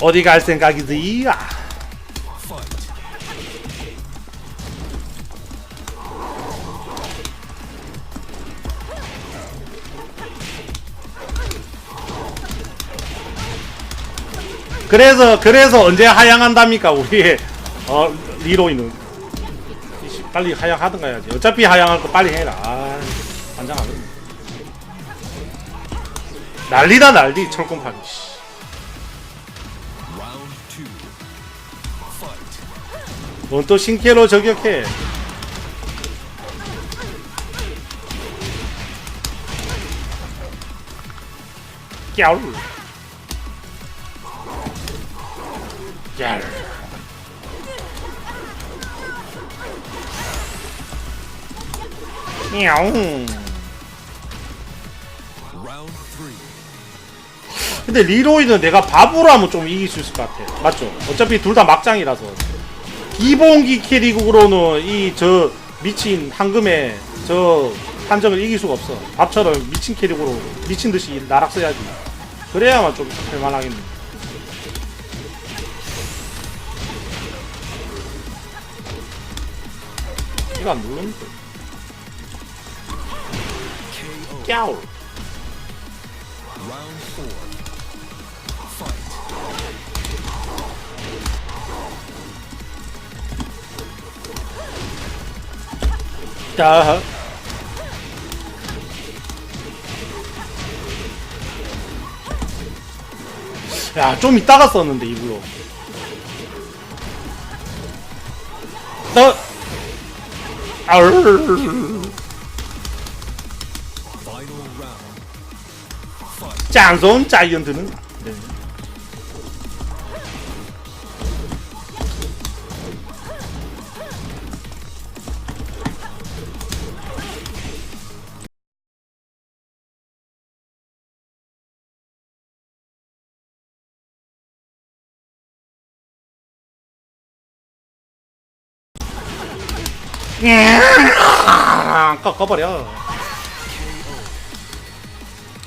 어디 갈 생각이지? 아. 그래서 그래서 언제 하향한답니까 우리? 어 리로이는. 빨리 하향하든가 해야지. 어차피 하향할 거 빨리 해라. 아 반장 안 해. 난리다 난리. 철공파기 넌또 신캐로 저격해. 깨울. 깨울. 야옹. 근데 리로이는 내가 바보라면 좀 이길 수 있을 것 같아. 맞죠? 어차피 둘 다 막장이라서. 기본기 캐릭으로는 이 저 미친 황금의 저 한정을 이길 수가 없어. 밥처럼 미친 캐릭으로 미친 듯이 나락 써야지. 그래야만 좀 할만하겠네. 이거 안 누르는데. 깨울. 자. 야, 좀 이따가 썼는데, 이불로. 너, 아으. 짠손 자이언트는. 꺾어버려.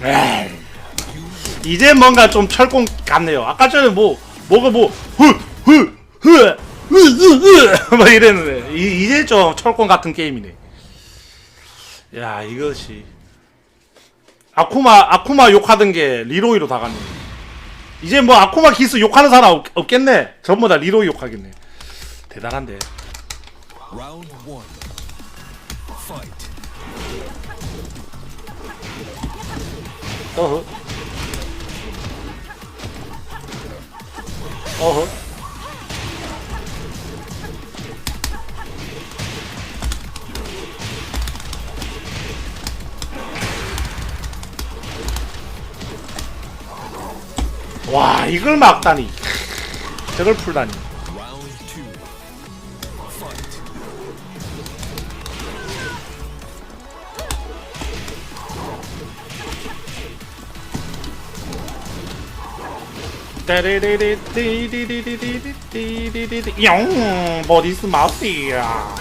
에이. 이제 뭔가 좀 철공 같네요. 아까 전에 뭐 뭐가 뭐후후후후뭐 이랬는데 이, 이제 좀 철공 같은 게임이네. 야 이것이 아쿠마 아쿠마 욕하던 게 리로이로 다 갔네. 이제 뭐 아쿠마 기스 욕하는 사람 없, 없겠네. 전부 다 리로이 욕하겠네. 대단한데. Round one. Fight. 어허. 어허. 와, 이걸 막다니. 저걸 풀다니. 띠리리리띠리리리리리리리리리. 용 버디스 마피아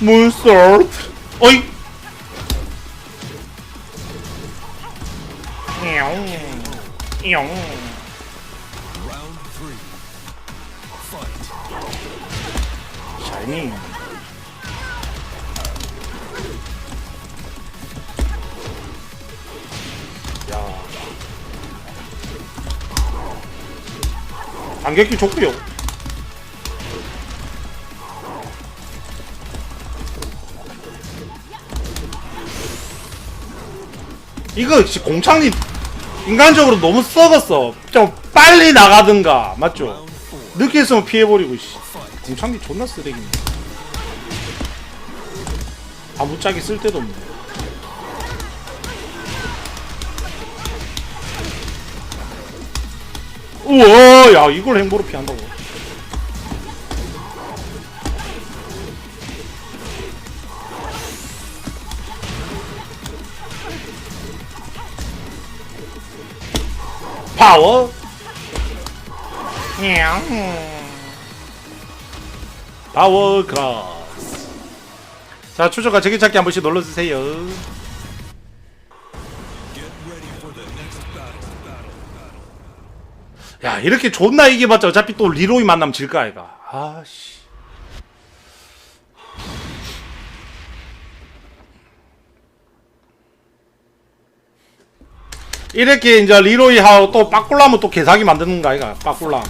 문솔트 어이. Fight. 샤이닝 안개끼 좋구요 이거 씨, 공창님 인간적으로 너무 썩었어 좀 빨리 나가든가 맞죠? 늦게 했으면 피해버리고 씨. 공창기 존나 쓰레기네. 아무짝에 쓸데도 없네. 우와, 야, 이걸 행보로 피한다고. 파워. 냥. 파워 크로스. 자, 추적과 제기찾기 한 번씩 눌러주세요. 야 이렇게 존나 이겨봤자 어차피 또 리로이 만나면 질 거 아이가? 아씨. 이렇게 이제 리로이하고 또 빠꿀라면 또 개사기 만드는 거 아이가 빠꿀라.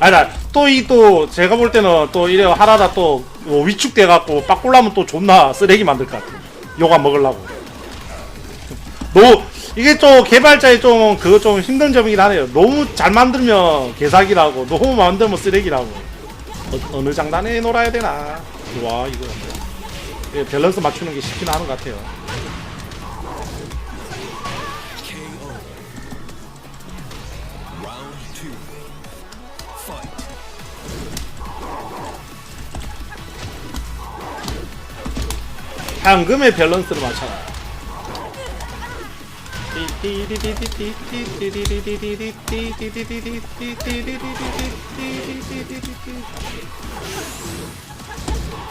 아니다 또이 또 제가 볼 때는 또 이래 하나다 또뭐 위축돼 갖고 빠꿀라면 또 존나 쓰레기 만들 것 같아. 요가 먹으려고. 너 이게 좀 개발자의 좀 그거 좀 힘든 점이긴 하네요 너무 잘 만들면 개사기라고 너무 만들면 쓰레기라고 어, 느 장단에 놀아야 되나 와 이거 이게 밸런스 맞추는 게 쉽진 않은 것 같아요. 황금의 밸런스를 맞춰라.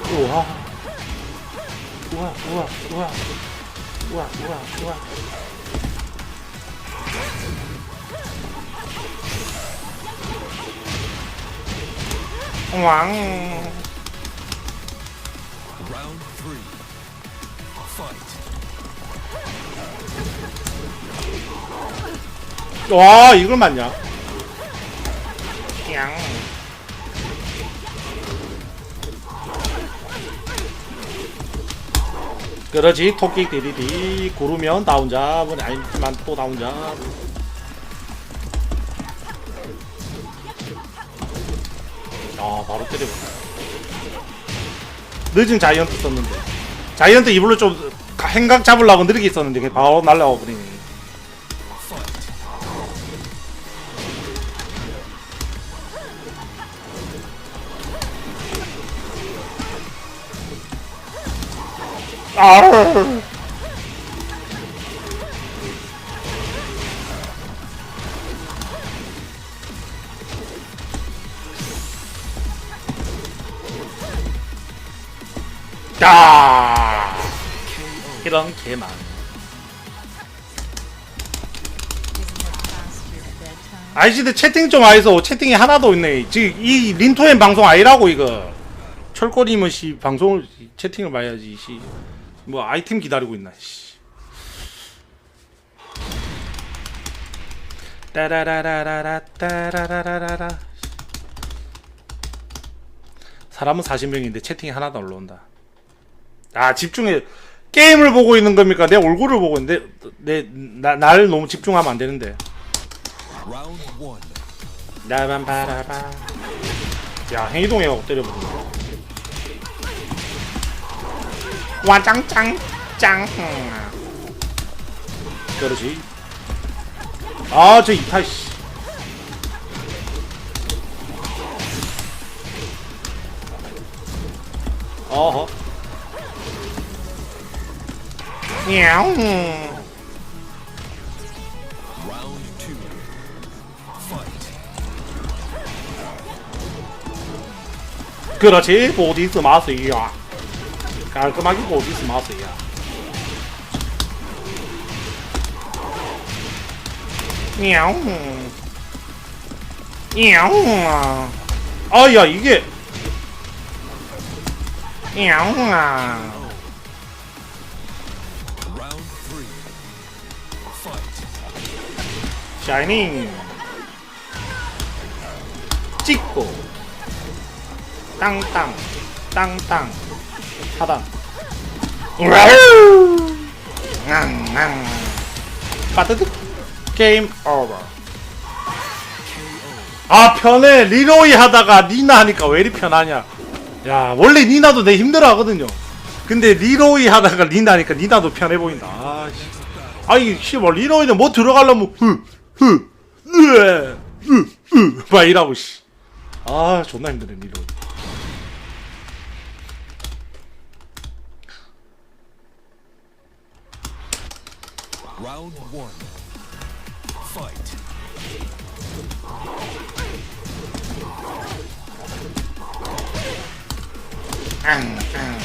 우와. 우와, 우와, 우와. 우와, 우와, 우와. 왕. Round three. Fight. 와, 이걸 맞냐? 양. 그러지 토끼 디디디. 구르면 나 혼자 뭐 아니지만 또 나 혼자. 아 바로 때려본다 늦은 자이언트 썼는데. 자이언트 이불로 좀 행각 잡으려고 느리게 있었는데 그게 바로 날라와 버리네 아 야. 이런 개만 아이씨들 채팅 좀 아이소. 채팅이 하나도 없네. 지금 이 린토엔 방송 아니라고 이거. 철거리면 씨 방송을 채팅을 봐야지 씨 뭐 아이템 기다리고 있나 씨. 따라라라라라 따라라라라라. 사람은 40명인데 채팅이 하나도 안 올라온다. 아 집중해. 게임을 보고 있는 겁니까? 내 얼굴을 보고 있는데 내날 너무 집중하면 안 되는데. 나만 바라봐. 야 행이동해가고 때려보네 와 짱짱 짱. 그러지. 아저 이타 씨. 어허. 야옹. 그렇지 보디스 마스야 깔끔하게 보디스 마스야 야옹 야옹 아야 이게 야옹아 Round three. Fight. 샤이닝 찍고 땅땅 땅땅 앙앙 빠뜨득. 게임 오버. 아 편해. 리로이 하다가 니나 하니까 왜 이리 편하냐. 야 원래 니나도 내 힘들어 하거든요. 근데 리로이 하다가 니나 하니까 니나도 편해 보인다. 아씨. 아이 씨발 리로이는 뭐 들어가려면 흐흐으으으막 이라고 씨아 존나 힘드네 리로이 Round one. Fight. Ăn, ăn.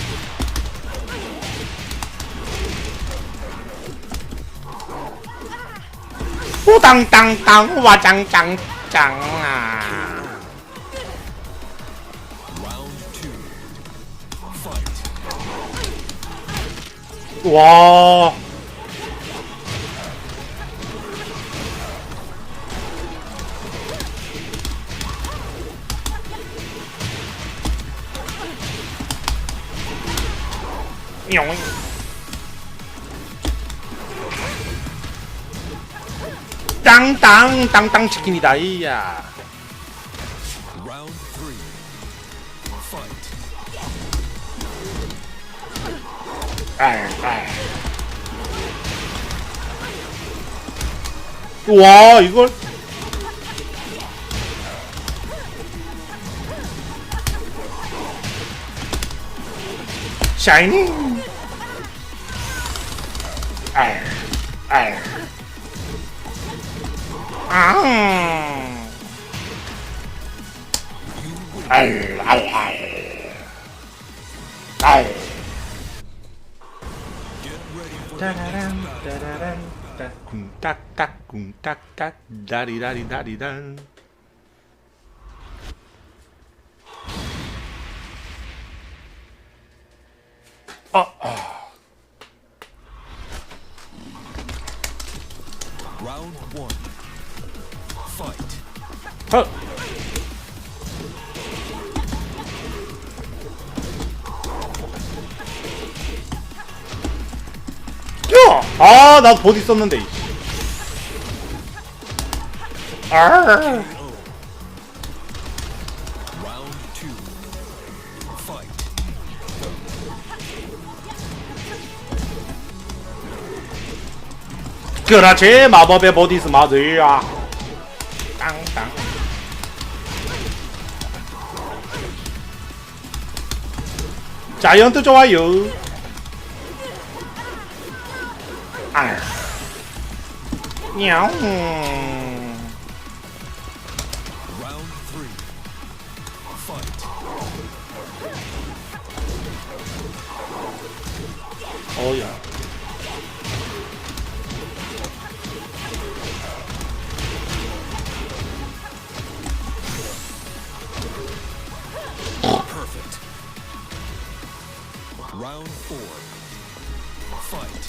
Tăng tăng tăng và chẳng chẳng chẳng à. Wow. 와. 용. 땅땅 땅땅 치킨이다 이야. 와 이걸 샤이닝 알. 아. 알, 알, 알. 알. Get ready for the 따라란 따라란 따 쿵딱딱 쿵딱딱 다리다리다리단 round 헛 야! 아, 나도 보디 썼는데. 아. 그렇지, 마법의 보디 스마드야. 자이언트 좋아요. 아. 어야. Round four. Fight.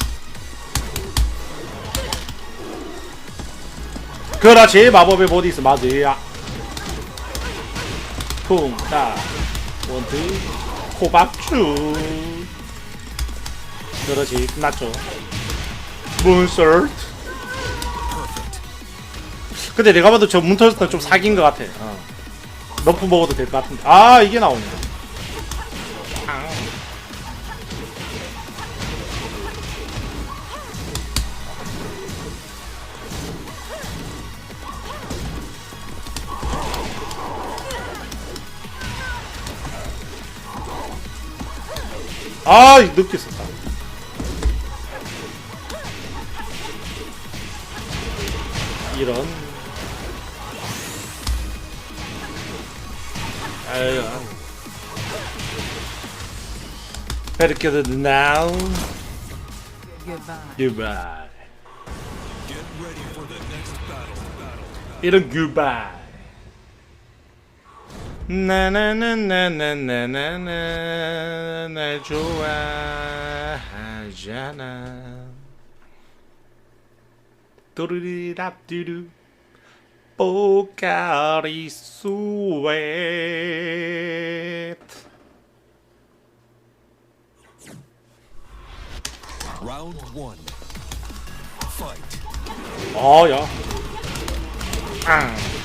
그렇지 마법의 보디 스마드야 쿵따. 원트 호박주 그렇지 끝났죠. 문설트. 근데 내가 봐도 저 문설트는 좀 사기인 것 같아. 어. 너프 먹어도 될 것 같은데. 아 이게 나오네 아 늦게 썼다 이런 아유 베르케드 now goodbye 이런 goodbye 나나나나나나나나 날 좋아하잖아 또르리랍뚜루 뽀까리 스웨트 Round one. Fight. 어야 앙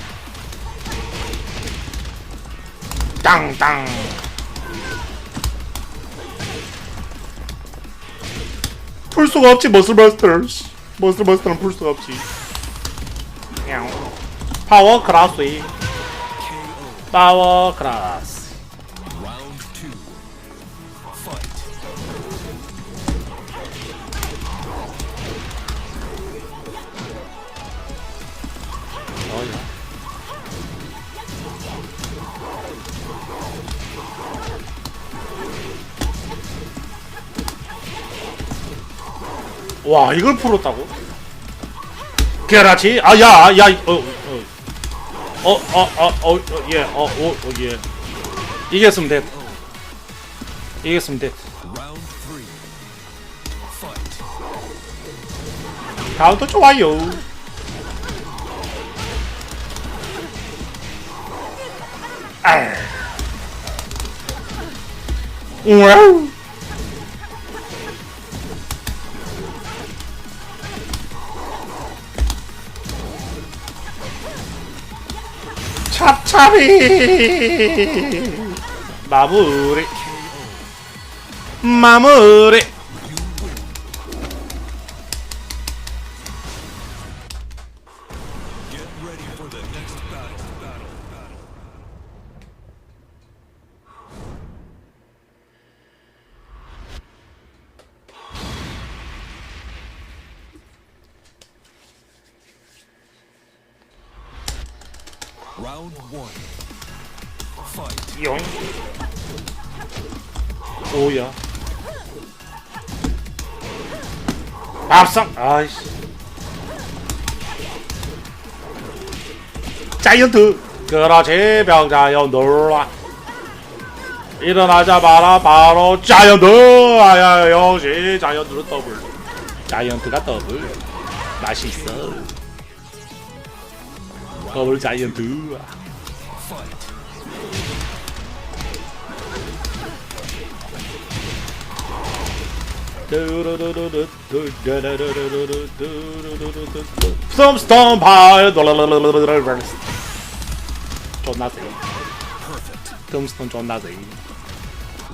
땅땅 풀 수가 없지 머슬버스터 머슬버스터는 풀 수가 없지. 파워 크라스. 파워 크라스 와 이걸 풀었다고? 그렇지 아야야어어어어어어예어어예 이겼으면 됐 이겼으면 됐 Round three. 카운터 좋아요 아. 와우 찹찹이 마무리. 마무리 밥상 아이씨. 자이언트. 그렇지 병자연 놀라. 일어나자마자 바로 자이언트. 아야 역시 자이언트는 더블. 자이언트가 더블. 맛있어. 더블 자이언트 썸스톤 파이 존나 세 Perfect. 썸스톤 존나 세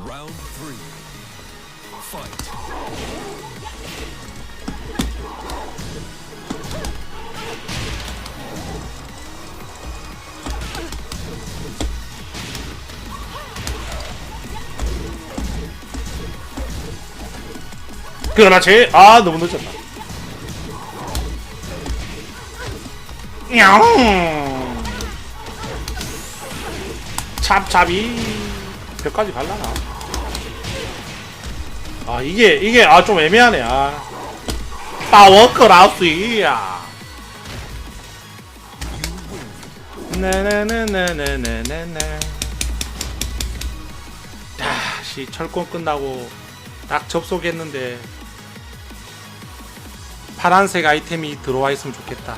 Round three. Fight. 그렇지 아 너무 늦었다 냥 찹찹이. 벽까지 갈라나? 아 이게 이게 아 좀 애매하네 아. 파워크라우스야. 네네네네네네네 다시 철권 끝나고 딱 접속했는데 파란색 아이템이 들어와 있으면 좋겠다.